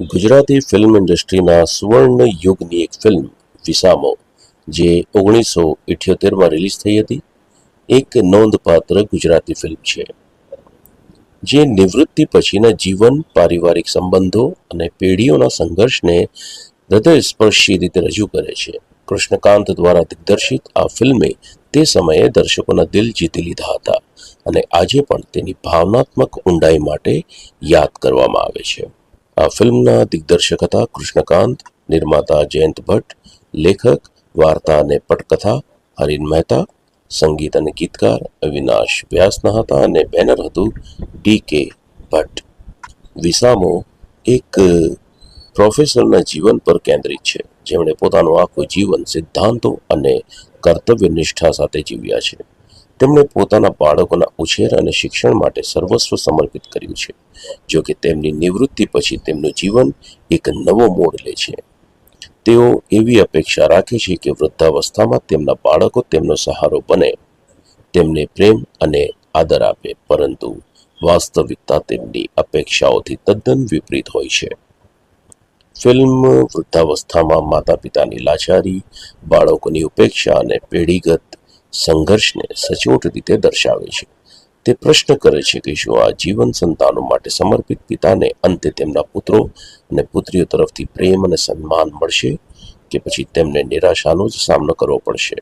Gujarati film ઇન્ડસ્ટ્રીના સુવર્ણ યુગની એક ફિલ્મ વિસામો, જે ઓગણીસો ઇઠ્યોતેરમાં રિલીઝ થઈ હતી, એક નોંધપાત્ર ગુજરાતી ફિલ્મ છે. જે નિવૃત્તિ પછીના જીવન, પારિવારિક સંબંધો અને પેઢીઓના સંઘર્ષને હૃદયસ્પર્શી રીતે રજૂ કરે છે. કૃષ્ણકાંત દ્વારા દિગ્દર્શિત આ ફિલ્મે તે સમયે દર્શકોના દિલ જીતી લીધા હતા અને આજે પણ તેની ભાવનાત્મક ઊંડાઈ માટે યાદ કરવામાં આવે છે. આ ફિલ્મના દિગ્દર્શક હતા કૃષ્ણકાંત, નિર્માતા જયંત ભટ્ટ, લેખક, વાર્તા અને પટકથા હરીન મહેતા, સંગીત અને ગીતકાર અવિનાશ વ્યાસના હતા અને બેનર હતું ડી કે ભટ્ટ. વિસામો એક પ્રોફેસરના જીવન પર કેન્દ્રિત છે. જેમણે પોતાનું આખું જીવન સિદ્ધાંતો અને કર્તવ્ય નિષ્ઠા સાથે જીવ્યા છે. તેમણે પોતાના બાળકોના ઉછેર અને શિક્ષણ માટે સર્વસ્વ સમર્પિત કર્યું છે, જો કે તેમની નિવૃત્તિ પછી તેમનું જીવન એક નવો મોડ લે છે. તેઓ એવી અપેક્ષા રાખે છે કે વૃદ્ધાવસ્થામાં તેમના બાળકો તેમનો સહારો બને, તેમને પ્રેમ અને આદર આપે, પરંતુ વાસ્તવિકતા તેમની અપેક્ષાઓથી તદ્દન વિપરીત હોય છે. ફિલ્મ વૃદ્ધાવસ્થામાં માતા પિતાની લાચારી, બાળકોની ઉપેક્ષા અને પેઢીગત સંઘર્ષને સચોટ રીતે દર્શાવે છે. તે પ્રશ્ન કરે છે કે શું આ જીવન સંતાનો માટે સમર્પિત પિતાને અંતે તેમના પુત્રો અને પુત્રીઓ તરફથી પ્રેમ અને સન્માન મળશે કે પછી તેમને નિરાશાનો જ સામનો કરવો પડશે?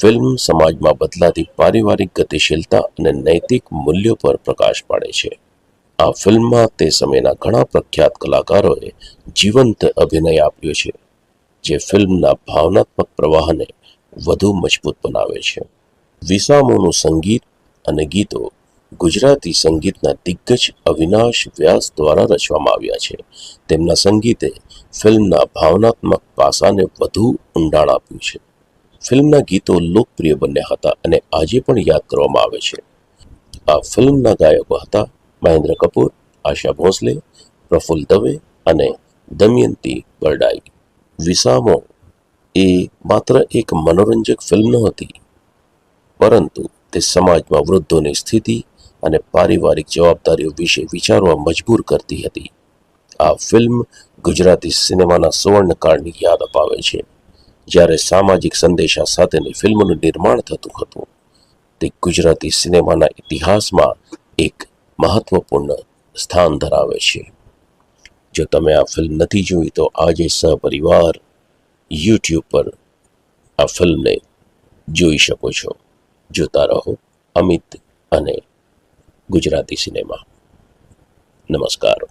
ફિલ્મ સમાજમાં બદલાતી પારિવારિક ગતિશીલતા અને નૈતિક મૂલ્યો પર પ્રકાશ પાડે છે. આ ફિલ્મમાં તે સમયના ઘણા પ્રખ્યાત કલાકારોએ જીવંત અભિનય આપ્યો છે, જે ફિલ્મના ભાવનાત્મક પ્રવાહને વધુ મજબૂત બનાવે છે. વિસામોનું સંગીત અને ગીતો ગુજરાતી સંગીતના દિગ્ગજ અવિનાશ વ્યાસ દ્વારા રચવામાં આવ્યા છે. તેમના સંગીતે ફિલ્મના ભાવનાત્મક પાસાને વધુ ઊંડાણ આપ્યું છે. ફિલ્મના ગીતો લોકપ્રિય બન્યા હતા અને આજે પણ યાદ કરવામાં આવે છે. આ ફિલ્મના ગાયકો હતા મહેન્દ્ર કપૂર, આશા ભોંસલે, પ્રફુલ્લ દવે અને દમયંતી બરડાઈ વિસામો એ માત્ર એક મનોરંજક ફિલ્મ નહોતી, પરંતુ તે સમાજમાં વૃદ્ધોની સ્થિતિ અને પારિવારિક જવાબદારીઓ વિશે વિચારવા મજબૂર કરતી હતી. આ ફિલ્મ ગુજરાતી સિનેમાના સુવર્ણકાળની યાદ અપાવે છે. જ્યારે સામાજિક સંદેશા સાથેની ફિલ્મનું નિર્માણ થતું હતું, તે ગુજરાતી સિનેમાના ઇતિહાસમાં એક મહત્વપૂર્ણ સ્થાન ધરાવે છે. જો તમે આ ફિલ્મ નથી જોઈ, તો આજે સહપરિવાર યુટ્યુબ પર આ ફિલ્મને જોઈ શકો છો. જોતા રહો અમિત અને ગુજરાતી સિનેમા. નમસ્કાર.